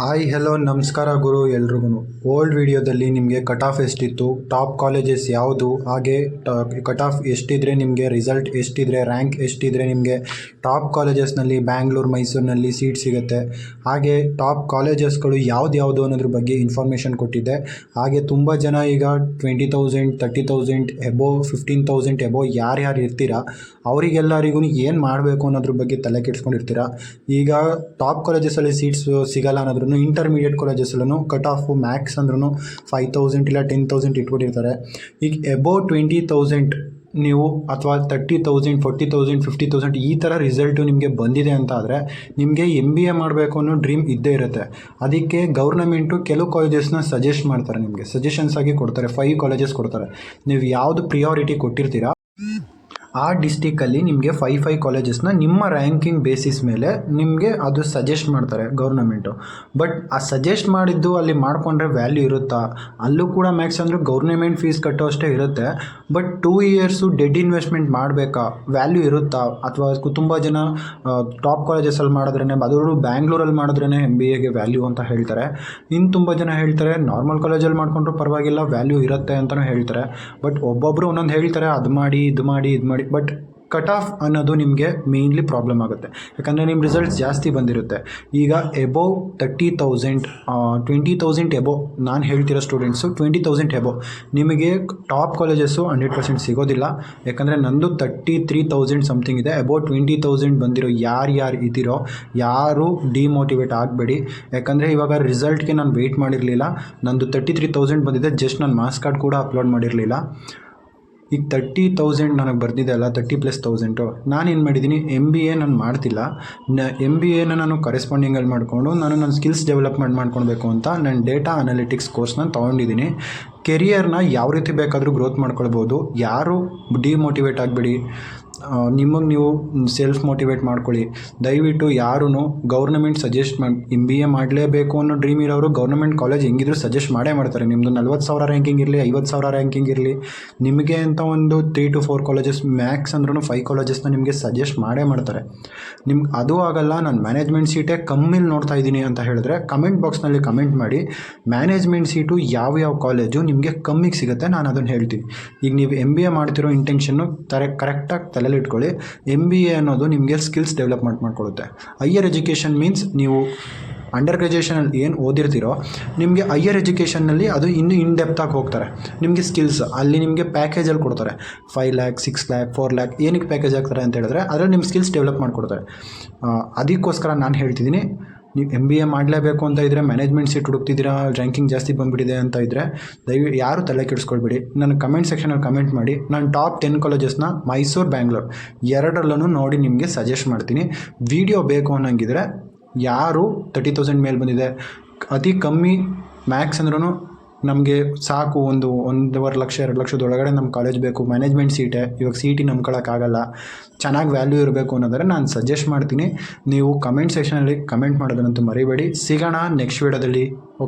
Hi, hello, ನಮಸ್ಕಾರ ಗುರು ಎಲ್ರಿಗೂ old ವಿಡಿಯೋದಲ್ಲಿ ನಿಮಗೆ ಕಟ್ ಆಫ್ ಎಷ್ಟಿತ್ತು, ಟಾಪ್ ಕಾಲೇಜಸ್ ಯಾವುದು, ಹಾಗೆ ಕಟ್ ಆಫ್ ಎಷ್ಟಿದ್ರೆ ನಿಮಗೆ ರಿಸಲ್ಟ್ ಎಷ್ಟಿದ್ರೆ, ರ್ಯಾಂಕ್ ಎಷ್ಟಿದ್ರೆ ನಿಮಗೆ ಟಾಪ್ ಕಾಲೇಜಸ್ನಲ್ಲಿ ಬ್ಯಾಂಗ್ಳೂರು, ಮೈಸೂರಿನಲ್ಲಿ ಸೀಟ್ ಸಿಗುತ್ತೆ. ಹಾಗೆ ಟಾಪ್ ಕಾಲೇಜಸ್ಗಳು ಯಾವ್ದು ಯಾವುದು ಅನ್ನೋದ್ರ ಬಗ್ಗೆ ಇನ್ಫಾರ್ಮೇಷನ್ ಕೊಟ್ಟಿದ್ದೆ. ಹಾಗೆ ತುಂಬ ಜನ ಈಗ twenty thousand, thirty thousand above, fifteen thousand above ಯಾರ್ಯಾರು ಇರ್ತೀರಾ, ಅವರಿಗೆಲ್ಲರಿಗೂ ಏನು ಮಾಡಬೇಕು ಅನ್ನೋದ್ರ ಬಗ್ಗೆ ತಲೆ ಕೆಡಿಸ್ಕೊಂಡಿರ್ತೀರ. ಈಗ ಟಾಪ್ ಕಾಲೇಜಸ್ಸಲ್ಲಿ ಸೀಟ್ಸ್ ಸಿಗಲ್ಲ ಅನ್ನೋದ್ರೂ ಇಂಟರ್ಮೀಡಿಯೇಟ್ ಕಾಲೇಜಸ್ಸಲ್ಲೂ ಕಟ್ ಆಫು ಮ್ಯಾಕ್ಸ್ ಅಂದ್ರೂ ಫೈವ್ ತೌಸಂಡ್ ಇಲ್ಲ ಟೆನ್ ತೌಸಂಡ್ ಇಟ್ಬಿಟ್ಟಿರ್ತಾರೆ. ಈಗ ಎಬೋ ಟ್ವೆಂಟಿ ತೌಸಂಡ್ ನೀವು ಅಥವಾ thirty thousand forty thousand fifty thousand ಈ ಥರ ರಿಸಲ್ಟು ನಿಮಗೆ ಬಂದಿದೆ ಅಂತ ಆದರೆ ನಿಮಗೆ ಎಂ ಬಿ ಎ ಮಾಡಬೇಕು ಅನ್ನೋ ಡ್ರೀಮ್ ಇದ್ದೇ ಇರುತ್ತೆ. ಅದಕ್ಕೆ ಗೌರ್ನಮೆಂಟು ಕೆಲವು ಕಾಲೇಜಸ್ನ ಸಜೆಸ್ಟ್ ಮಾಡ್ತಾರೆ ನಿಮಗೆ. ಸಜೆಷನ್ಸ್ ಆಗಿ ಕೊಡ್ತಾರೆ. ಫೈವ್ ಕಾಲೇಜಸ್ ಕೊಡ್ತಾರೆ. ನೀವು ಯಾವುದು ಪ್ರಿಯಾರಿಟಿ ಕೊಟ್ಟಿರ್ತೀರಾ? ಆ ಡಿಸ್ಟಿಕಲ್ಲಿ ನಿಮಗೆ ಫೈ ಫೈ ಕಾಲೇಜಸ್ನ ನಿಮ್ಮ ರ್ಯಾಂಕಿಂಗ್ ಬೇಸಿಸ್ ಮೇಲೆ ನಿಮಗೆ ಅದು ಸಜೆಸ್ಟ್ ಮಾಡ್ತಾರೆ ಗೌರ್ನಮೆಂಟು ಬಟ್ ಆ ಸಜೆಸ್ಟ್ ಮಾಡಿದ್ದು ಅಲ್ಲಿ ಮಾಡಿಕೊಂಡ್ರೆ ವ್ಯಾಲ್ಯೂ ಇರುತ್ತಾ? ಅಲ್ಲೂ ಕೂಡ ಮ್ಯಾಕ್ಸ್ ಅಂದರೆ ಗೌರ್ನಮೆಂಟ್ ಫೀಸ್ ಕಟ್ಟೋ ಅಷ್ಟೇ ಇರುತ್ತೆ. But two years dead investment ಮಾಡಬೇಕಾ? ವ್ಯಾಲ್ಯೂ ಇರುತ್ತಾ? ಅಥವಾ ತುಂಬ ಜನ ಟಾಪ್ ಕಾಲೇಜಸಲ್ಲಿ ಮಾಡಿದ್ರೇ ಅದರಲ್ಲೂ ಬ್ಯಾಂಗ್ಳೂರಲ್ಲಿ ಮಾಡಿದ್ರೇ ಎಂ ಬಿ ಎಗೆ ವ್ಯಾಲ್ಯೂ ಅಂತ ಹೇಳ್ತಾರೆ. ಇನ್ನು ತುಂಬ ಜನ ಹೇಳ್ತಾರೆ ನಾರ್ಮಲ್ ಕಾಲೇಜಲ್ಲಿ ಮಾಡಿಕೊಂಡ್ರು ಪರವಾಗಿಲ್ಲ ವ್ಯಾಲ್ಯೂ ಇರುತ್ತೆ ಅಂತಲೂ ಹೇಳ್ತಾರೆ. ಬಟ್ ಒಬ್ಬೊಬ್ಬರು ಒಂದೊಂದು ಹೇಳ್ತಾರೆ, ಅದು ಮಾಡಿ, ಇದು ಮಾಡಿ ಇದು ಮಾಡಿ. ಬಟ್ ಕಟ್ ಆಫ್ ಅನ್ನೋದು ನಿಮಗೆ ಮೇಯ್ನ್ಲಿ ಪ್ರಾಬ್ಲಮ್ ಆಗುತ್ತೆ. ಯಾಕಂದರೆ ನಿಮ್ಮ ರಿಸಲ್ಟ್ಸ್ ಜಾಸ್ತಿ ಬಂದಿರುತ್ತೆ. ಈಗ above thirty thousand twenty thousand above ನಾನು ಹೇಳ್ತಿರೋ ಸ್ಟೂಡೆಂಟ್ಸು ಟ್ವೆಂಟಿ ತೌಸಂಡ್ ಎಬೋವ್ ನಿಮಗೆ ಟಾಪ್ ಕಾಲೇಜಸ್ಸು ಹಂಡ್ರೆಡ್ ಪರ್ಸೆಂಟ್ ಸಿಗೋದಿಲ್ಲ. ಯಾಕಂದರೆ ನಂದು ತರ್ಟಿ ತ್ರೀ ತೌಸಂಡ್ ಸಮಥಿಂಗ್ ಇದೆ. ಎಬೋವ್ ಟ್ವೆಂಟಿ ತೌಸಂಡ್ ಬಂದಿರೋ ಯಾರು ಯಾರು ಇದ್ದೀರೋ ಯಾರು ಡಿಮೋಟಿವೇಟ್ ಆಗಬೇಡಿ. ಯಾಕಂದರೆ ಇವಾಗ ರಿಸಲ್ಟ್ಗೆ ನಾನು ವೆಯ್ಟ್ ಮಾಡಿರಲಿಲ್ಲ. ನಂದು ತರ್ಟಿ ತ್ರೀ ತೌಸಂಡ್ ಬಂದಿದೆ. ಜಸ್ಟ್ ನಾನು ಮಾಸ್ ಕಾರ್ಡ್ ಕೂಡ ಅಪ್ಲೋಡ್ ಮಾಡಿರಲಿಲ್ಲ. ಈಗ ತರ್ಟಿ ತೌಸಂಡ್ ನನಗೆ ಬರ್ತಿದೆ ಅಲ್ಲ ತರ್ಟಿ ಪ್ಲಸ್ ತೌಸಂಡು ನಾನೇನು ಮಾಡಿದ್ದೀನಿ ಎಂ ಬಿ ಎ ನಾನು ಮಾಡ್ತಿಲ್ಲ. ನ ಎಂ ಬಿ ಎನ ನಾನು ಕರೆಸ್ಪಾಂಡಿಂಗಲ್ಲಿ ಮಾಡಿಕೊಂಡು, ನಾನು ನನ್ನ ಸ್ಕಿಲ್ಸ್ ಡೆವಲಪ್ಮೆಂಟ್ ಮಾಡ್ಕೊಳ್ಬೇಕು ಅಂತ ನಾನು ಡೇಟಾ ಅನಾಲಿಟಿಕ್ಸ್ ಕೋರ್ಸ್ನ ತೊಗೊಂಡಿದ್ದೀನಿ ಕೆರಿಯರ್ನ ಯಾವ ರೀತಿ ಬೇಕಾದರೂ ಗ್ರೋತ್ ಮಾಡ್ಕೊಳ್ಬೋದು. ಯಾರು ಡಿಮೋಟಿವೇಟ್ ಆಗಬೇಡಿ. ನಿಮಗೆ ನೀವು ಸೆಲ್ಫ್ ಮೋಟಿವೇಟ್ ಮಾಡ್ಕೊಳ್ಳಿ. ದಯವಿಟ್ಟು ಯಾರೂ ಗೌರ್ನಮೆಂಟ್ ಸಜೆಸ್ಟ್ ಮಾಡಿ ಎಂ ಬಿ ಎ ಮಾಡಲೇಬೇಕು ಅನ್ನೋ ಡ್ರೀಮ್ ಇರೋರು ಗೌರ್ನಮೆಂಟ್ ಕಾಲೇಜ್ ಹೆಂಗಿದ್ರು ಸಜೆಸ್ಟ್ ಮಾಡೇ ಮಾಡ್ತಾರೆ. ನಿಮ್ಮದು ನಲ್ವತ್ತು ಸಾವಿರ ರ್ಯಾಂಕಿಂಗ್ ಇರಲಿ, ಐವತ್ತು ಸಾವಿರ ರ್ಯಾಂಕಿಂಗ್ ಇರಲಿ. ನಿಮಗೆ ಅಂತ ಒಂದು three two four colleges max ಅಂದ್ರೂ ಫೈವ್ ಕಾಲೇಜಸ್ನ ನಿಮಗೆ ಸಜೆಸ್ಟ್ ಮಾಡೇ ಮಾಡ್ತಾರೆ. ನಿಮ್ಗೆ ಅದು ಆಗಲ್ಲ, ನಾನು ಮ್ಯಾನೇಜ್ಮೆಂಟ್ ಸೀಟೇ ಕಮ್ಮಿಲಿ ನೋಡ್ತಾ ಇದ್ದೀನಿ ಅಂತ ಹೇಳಿದ್ರೆ ಕಮೆಂಟ್ ಬಾಕ್ಸ್ನಲ್ಲಿ ಕಮೆಂಟ್ ಮಾಡಿ ಮ್ಯಾನೇಜ್ಮೆಂಟ್ ಸೀಟು ಯಾವ ಯಾವ ಕಾಲೇಜು ನಿಮಗೆ ಕಮ್ಮಿಗೆ ಸಿಗುತ್ತೆ, ನಾನು ಅದನ್ನು ಹೇಳ್ತೀನಿ. ಈಗ ನೀವು ಎಂ ಬಿ ಎ ಮಾಡ್ತಿರೋ ಇಂಟೆನ್ಷನ್ನು ತರ ಕರೆಕ್ಟಾಗಿ ತಲೆಯಲ್ಲಿ ಇಟ್ಕೊಳ್ಳಿ. ಎಂ ಬಿ ಎ ಅನ್ನೋದು ನಿಮಗೆ ಸ್ಕಿಲ್ಸ್ ಡೆವಲಪ್ಮೆಂಟ್ ಮಾಡಿಕೊಡುತ್ತೆ. ಹೈಯರ್ ಎಜುಕೇಷನ್ ಮೀನ್ಸ್ ನೀವು ಅಂಡರ್ ಗ್ರ್ಯಾಜುಯೇಷನಲ್ಲಿ ಏನು ಓದಿರ್ತೀರೋ, ನಿಮಗೆ ಹೈಯರ್ ಎಜುಕೇಷನ್ನಲ್ಲಿ ಅದು ಇನ್ನೂ ಇನ್ ಡೆಪ್ತಾಗಿ ಹೋಗ್ತಾರೆ. ನಿಮಗೆ ಸ್ಕಿಲ್ಸ್ ಅಲ್ಲಿ ನಿಮಗೆ ಪ್ಯಾಕೇಜಲ್ಲಿ ಕೊಡ್ತಾರೆ. Five lakh six lakh four lakh ಏನಕ್ಕೆ ಪ್ಯಾಕೇಜ್ ಆಗ್ತಾರೆ ಅಂತ ಹೇಳಿದ್ರೆ ಅದರಲ್ಲಿ ನಿಮ್ಮ ಸ್ಕಿಲ್ಸ್ ಡೆವಲಪ್ ಮಾಡಿಕೊಡ್ತಾರೆ. ಅದಕ್ಕೋಸ್ಕರ ನಾನು ಹೇಳ್ತಿದ್ದೀನಿ ನೀವು ಎಂ ಬಿ ಎ ಮಾಡಲೇಬೇಕು ಅಂತ ಇದ್ದರೆ ಮ್ಯಾನೇಜ್ಮೆಂಟ್ ಸೀಟ್ ಹುಡುಕ್ತಿದ್ದೀರಾ? ರ್ಯಾಂಕಿಂಗ್ ಜಾಸ್ತಿ ಬಂದುಬಿಟ್ಟಿದೆ ಅಂತ ಇದ್ದರೆ ದಯವಿ ಯಾರು ತಲೆ ಕೆಡಿಸ್ಕೊಳ್ಬೇಡಿ. ನನ್ನ ಕಮೆಂಟ್ ಸೆಕ್ಷನಲ್ಲಿ ಕಮೆಂಟ್ ಮಾಡಿ. ನಾನು ಟಾಪ್ ಟೆನ್ ಕಾಲೇಜಸ್ನ ಮೈಸೂರು, ಬ್ಯಾಂಗ್ಳೂರ್ ಎರಡರಲ್ಲೂ ನೋಡಿ ನಿಮಗೆ ಸಜೆಸ್ಟ್ ಮಾಡ್ತೀನಿ. ವಿಡಿಯೋ ಬೇಕು ಅನ್ನೋಂಗಿದ್ರೆ ಯಾರು ತರ್ಟಿ ತೌಸಂಡ್ ಮೇಲೆ ಬಂದಿದೆ? ಅತಿ ಕಮ್ಮಿ ಮ್ಯಾಕ್ಸ್ ಅಂದ್ರೂ ನಮಗೆ ಸಾಕು ಒಂದು ಒಂದೂವರೆ ಲಕ್ಷ, ಎರಡು ಲಕ್ಷದೊಳಗಡೆ ನಮ್ಮ ಕಾಲೇಜ್ ಬೇಕು. ಮ್ಯಾನೇಜ್ಮೆಂಟ್ ಸೀಟೇ ಇವಾಗ ಸೀಟಿ ನಂಬ್ಕೊಳ್ಳೋಕ್ಕಾಗಲ್ಲ ಚೆನ್ನಾಗಿ ವ್ಯಾಲ್ಯೂ ಇರಬೇಕು ಅನ್ನೋದಾದ್ರೆ ನಾನು ಸಜೆಸ್ಟ್ ಮಾಡ್ತೀನಿ. ನೀವು ಕಮೆಂಟ್ ಸೆಕ್ಷನಲ್ಲಿ ಕಮೆಂಟ್ ಮಾಡೋದನ್ನಂತೂ ಮರಿಬೇಡಿ. ಸಿಗೋಣ ನೆಕ್ಸ್ಟ್ ವೀಡಿಯೋದಲ್ಲಿ ಓಕೆ